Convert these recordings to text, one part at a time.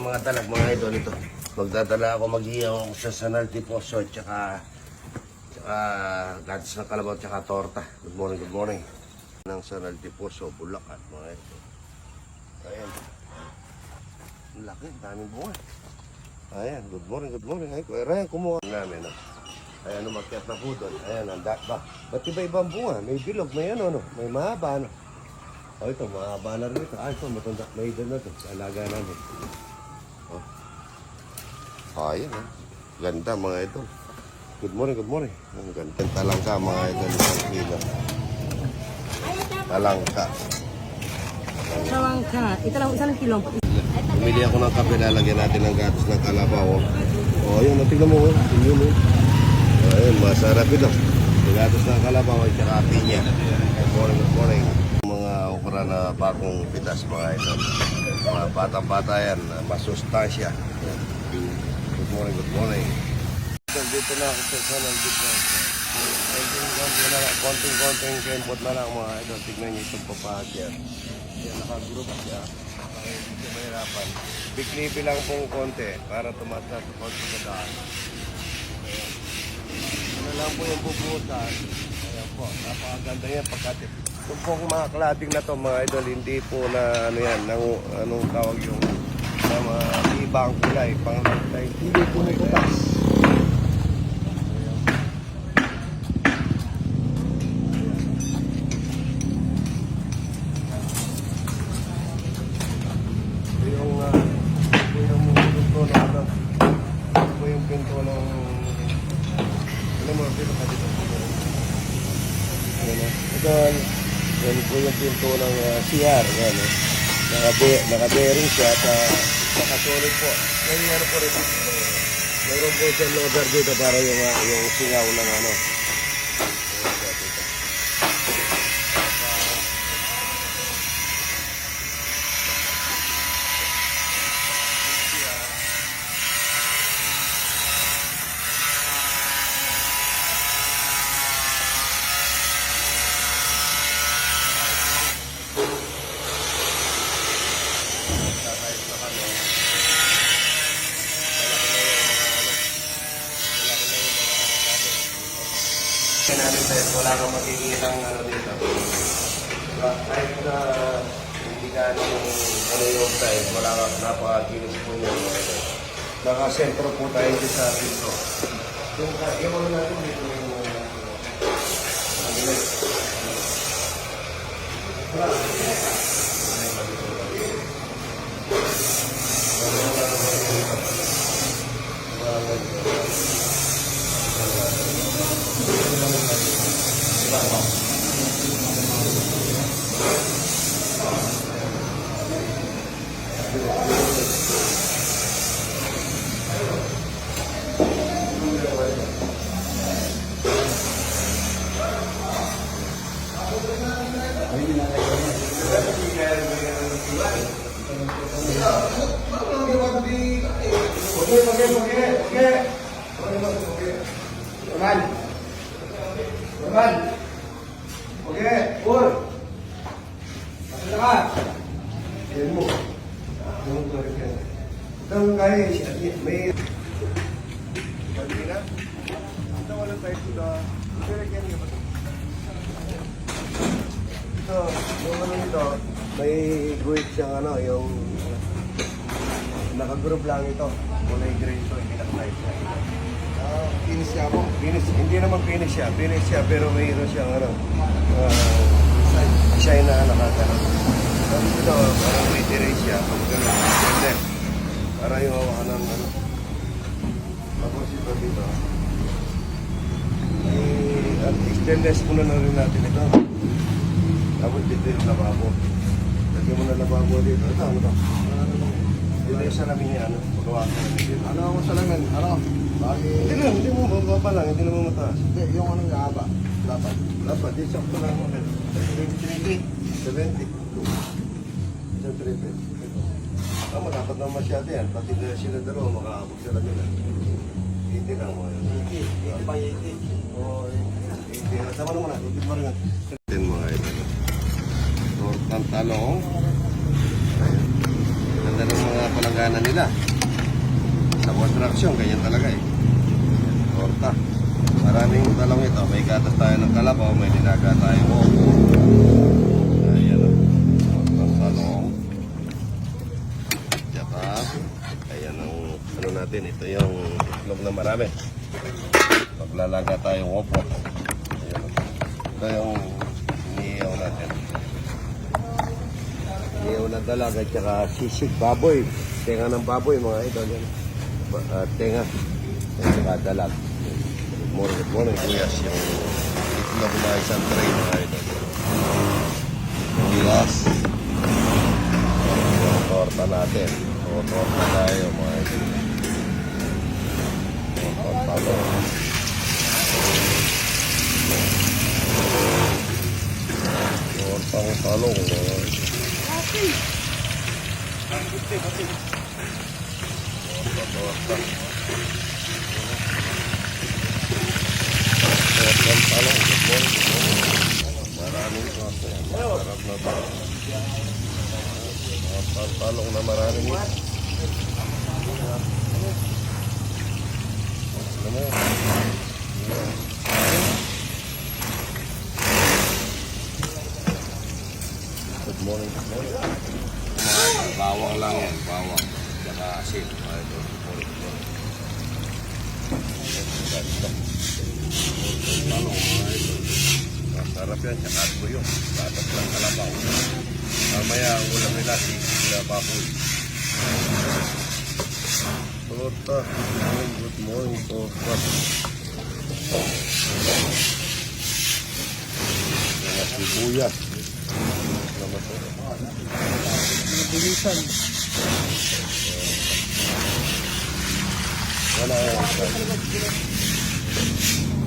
ng mga talag mga idol ito. Magdadala ako mag-iyaw ako sa Sanal Tiposo at saka saka gatas ng kalabaw at saka torta. Good morning, good morning. Ng Sanal Tiposo, Bulacan mga idol. Ayan. Ang laki, daming bunga. Ayan, good morning, good morning. Ay, Ryan, kumuha namin. No? Ayan, umakyat na po doon. Ayan, ang ba? Ba't iba-ibang bunga? May bilog, may ano, no? May mahaba, no? O ito, mahaba na rin ito. Ah, ito, matanda. Na ito. Alaga namin. Oh. Ayan, eh. Ganda, mga idol. Good morning, good morning. Ang ganda. Talangka, mga idol. Talangka. Tawang ka. Ito lang, isang kilo. Bumili ako ng kape, lalagyan natin ng gatas ng kalabaw. O, oh, yun, natignan mo. oh. Yun, yun. Oh, ayun, masarap ito. Yung gatas ng kalabaw at saka pinya. Good morning, good morning. Mga okra na bagong pitas, mga ito. Mga batang-bata yan, masustansya. Good morning, good morning. Dito na ako sa Sanal Bitcoin. Konting-konting na lang, konting-konting kempot na lang mga ito. Tignan niyo itong papahagya. Yan, nakagroup siya. Okay, hindi mahirapan. Biklipi lang pong konti para tumaas na sa konti sa daan. Ano lang po yung bubutan. Ayan po, napakaganda yan pagkatip. Yung pong mga cladding na to mga idol, hindi po na ano yan, nang, anong tawag yung na mga kulay, pang hindi po na butas. Ito yung, ito yung pinto ng ano. Ano? Ito, yan po yung pinto ng uh, CR. Yan, eh. Nakabe, nakabearing siya at uh, nakasolid po. May ano po rin. Mayroon po siya loader dito para yung, uh, yung singaw ng ano. Ayan siya dito. Kakayos na kami. Malaki na yung mga ano. Malaki na yung mga ano. Namin sa'yo, wala kang makikitang ano dito. Diba? Kahit na hindi ka ano yung ano yung size, wala kang napakakinis po ito. Nakasentro po tayo dito sa dito. Yung ano natin dito yung mga ang bilis. Normal. Normal. Okay. Ur. Masuk ka. Yan mo. Yung tuloy ka. Kaya siya, may... Pwede na? Ito wala tayo dito. Ito rin yan yung Ito, yung ano nito, may guhit siyang ano, yung... Nakagroup lang ito. Kulay gray ito, hindi nakalight siya. Ah, finish siya mo? Finish, hindi naman finish siya. Finish siya, pero mayroon siyang ano, uh, shine na nakakano. Tapos ito, parang may siya. Pag gano'n. Para yung hawakan ng ano. Tapos ito dito. At extendless muna na rin natin ito. Tapos dito yung lababo. Lagyan mo na lababo dito. Ito, ano to? Dito yung salamin niya, ano? Pagawa ka namin dito. Ano ang salamin? Ano? Bakit? Hindi lang, hindi mo mababa lang, hindi naman mataas. Hindi, yung anong haba. Lapat. Lapat, di sakto lang mo. 70. 70. 70. Ah, malapad na masyado yan. Pati na sila dalawa, makaabot sila nila. 80 lang mo. 80, 80 by 80. Oo, naman natin, 80 pa rin natin. Then mga ito. Ganda ng mga palangganan nila. Sa construction, ganyan talaga eh. Torta. Maraming talong ito. May gatas tayo ng kalabaw, may dinaga tayo. Oo. Marami. Maglalaga tayong opo. Ayan. Ito yung iniyaw natin. Iniyaw na dalaga tsaka sisig baboy. Tenga ng baboy mga idol yan. Ah, tenga. At saka dalag. Good morning, good morning kuya. Yung itlog na isang tray mga idol. Yes. Yung torta natin. Torta tayo mga idol. Good morning, good morning. Maraming torta yan. Masarap na to. Tortang talong na maraming ito. Good morning, bawang lang yan, bawang. Tsaka asin. Good morning, good morning. Masarap yan, tsaka tuyo. Gatas lang kalabaw. Mamaya ulam nila, sisig na baboy. Torta. Good morning, torta. Mga sibuyas. Salamat po. Bilisan. Wala yan. isa. Good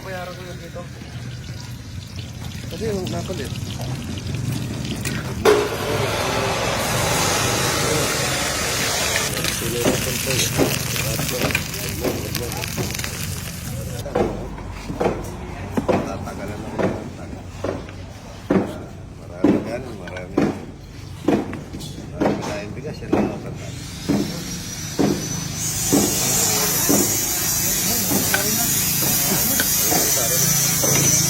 Papayaran ko yun dito. Kasi yung nakulit. Tatagalan lang yan. Marami ganun, marami. Marami tayong bigas, yan lang ang kanta. Lalagyan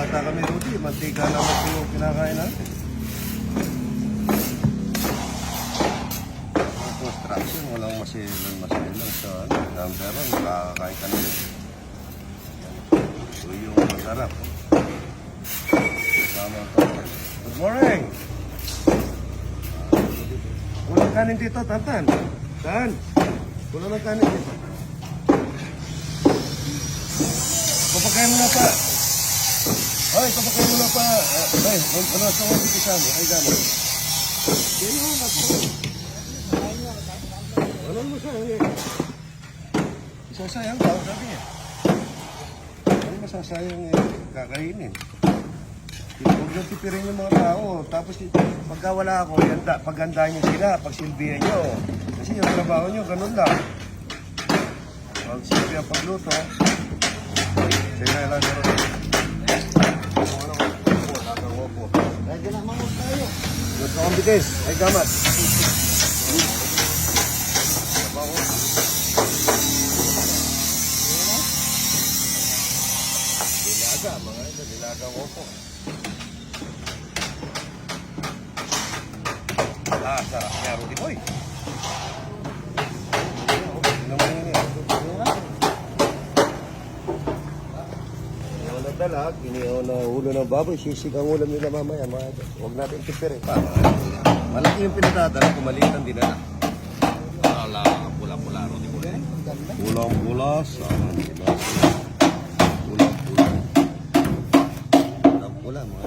bata kami, Rudy, mantika lang ang tuyo kinakain natin. Ang construction, walang masilan, masilan sa ano. Pero nakakakain ka naman. Tuyo, masarap. Kasama ang total. Good morning! Walang kanin dito, Tantan. Saan? Walang ng kanin dito. Kapakain mo na pa. Ay, kapakain mo na pa. Ay, ano sa mga bisa mo? Ay, gano'n. Ano mo sa eh? Isasayang daw, sabi niya. Ano masasayang eh, kakainin? Huwag nyo tipirin yung mga tao. Tapos pagka wala ako, yanda, paghandaan nyo sila, pagsilbihan nyo. Kasi yung trabaho nyo, ganun lang. Pag silbi ang pagluto, sila lang ganun. Good ka bitis. Ay, gamat. Dilaga, mga ito, dilagang opo. Ah, sarap niya, Rudy Boy. Tingnan mo yun eh. Na dalag, inihaw na ulo ng baboy, sisig ang ulam nila mamaya. Mga ito. Huwag natin tipirin pa. Malaki yung pinatadala, kumaliit ang dinala. Wala, pula-pula, Rudy Boy. Pulang-pula, sama diba? Pulang-pula. Pulang-pula, mga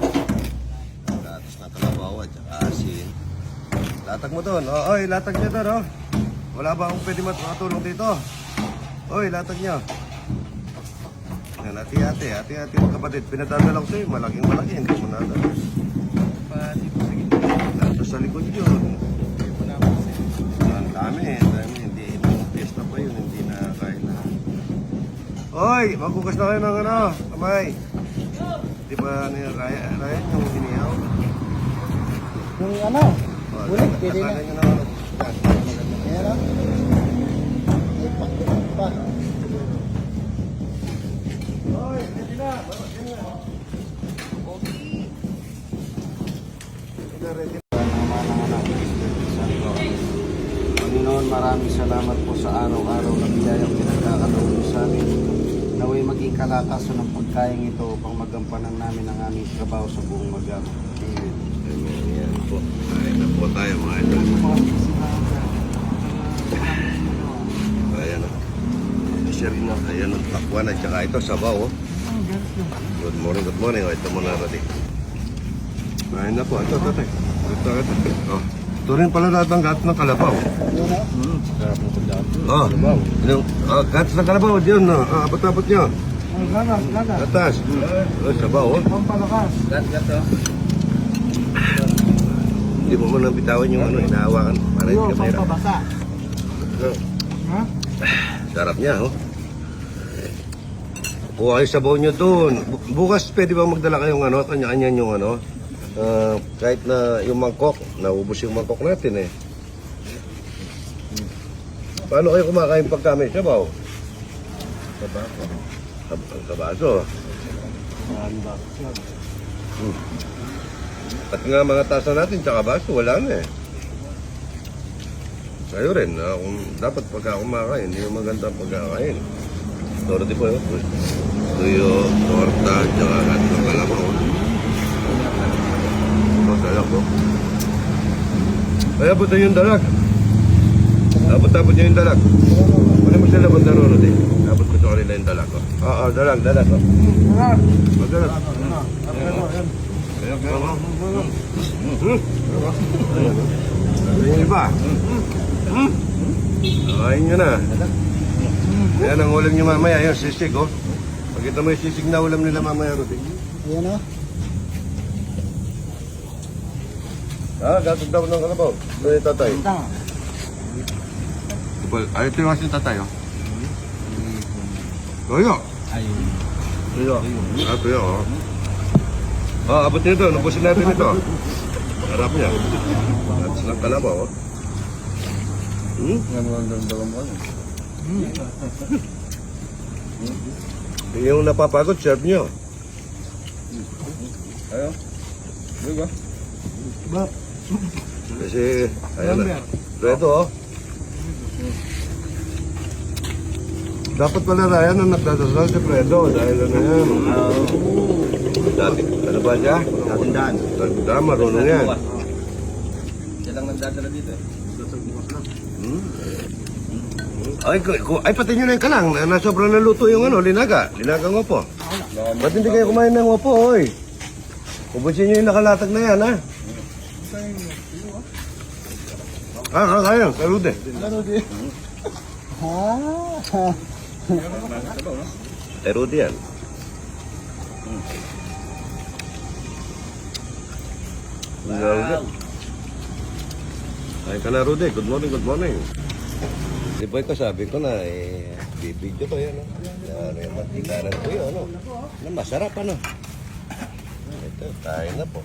gatos na kalabaw at saka asin. Latag mo doon. Oh, oy, latag niyo doon, oh. Wala ba akong pwede matulong dito? Oy, latag niyo. Yan, ati-ati, ati-ati mga kapatid. Pinadadala ko sa'yo, malaking malaki. Hindi mo nadala. Nandito sa likod yun. Ang dami, ang dami. Hindi, mga pesta pa yun. Hindi na kailangan. Oy, magbukas na kayo ng ano, kamay. Di ba ano yung raya, raya yung hinihaw? Yung ano, Oh, Bulit, pwede na. tatagan nyo ng ano. Ayan o. May pakita Panginoon, maraming salamat po sa araw-araw na biyayang pinagkakataon sa amin. Naway maging kalakaso ng pagkain ito upang magampanan namin ang aming trabaho sa buong magamo. Amen. Amen. Yan po. Kain na po tayo mga idol. Ayan o. Share na. Ayan o. Takwan at saka ito sabaw o. Good morning, good morning. O, ito muna ready. Kain na po. Ito, ito, ito. Ito, ito. Oh. Ito rin pala lahat ng gat ng kalabaw. Oh. Ano? Oh, gat ng kalabaw. Diyan no. Ah, abot-abot nyo. Ang ganas, ganas. Atas. Oh, sabaw o. Pampalakas. Hindi mo muna bitawan yung ano, inahawakan. Para hindi Yung ka mahirap. pampabasa. Oh. Ha? Sarap niya, oh. Kuha kayo sabaw nyo doon. Bu- Bukas pwede ba magdala kayong ano, kanya-kanya yung ano, ah, kahit na yung mangkok, naubos yung mangkok natin eh. Paano kayo kumakain pag kami sabaw? Sabaso. Sabaso. Hmm. Pati nga mga tasa natin, tsaka baso, wala na eh. Sa'yo rin, na kung dapat pagka kumakain, hindi yung maganda pagkakain. Di po yun. Tuyo, torta, tsaka at ng kalabaw. Ito, dalag ko. Ay, abot na yung dalag. Abot-abot niya yung dalag. Wala mo sila bang darunod eh. Abot ko sa kanila yung dalag. Oo, oh, dalag, dalag ko. Sarap. Madalag. Ano, yan. Kaya, kaya, Hmm? Ano yung iba? Hmm? Kain nyo na. Yan ang ulam nyo mamaya, yung sisig, oh. Pagkita mo yung sisig na ulam nila mamaya, Rudy. Ayan o. Ah, gatog daw ng kalabaw. Ito yung tatay. Tama. Ay, ito yung asin tatay, oh. Toyo. Toyo. Ah, toyo, oh. Ah, abot nyo ito. Nubusin natin ito. Harap niya. At silang kalabaw, oh. Hmm? Yan mo ang dalawang mo. Yung napapagod, serve niyo. Ayo. Diba? Ba, Kasi, ayan na. Reto, oh. Dapat pala Ryan ang nagdadasal si Fredo dahil ano yan. Dati, ano ba siya? Tandaan. Tanda, marunong yan. Siya lang nagdadala dito eh. Ay, ku- ay pati nyo na yung kalang. Na, na sobrang naluto yung ano, linaga. Linaga ng opo. Ba't hindi kayo kumain ng opo, oy? Ubusin nyo yung nakalatag na yan, ha? Ah, ah, kaya, kalude. Di? Ha? Rudy yan. Wow. Ay ka na, Rudy. Good morning, good morning. Di ba ito sabi ko na, eh, bibidyo ko yan, no? Yung matikanan ko yun, ano? Na masarap, ano? Ito, tayo na po.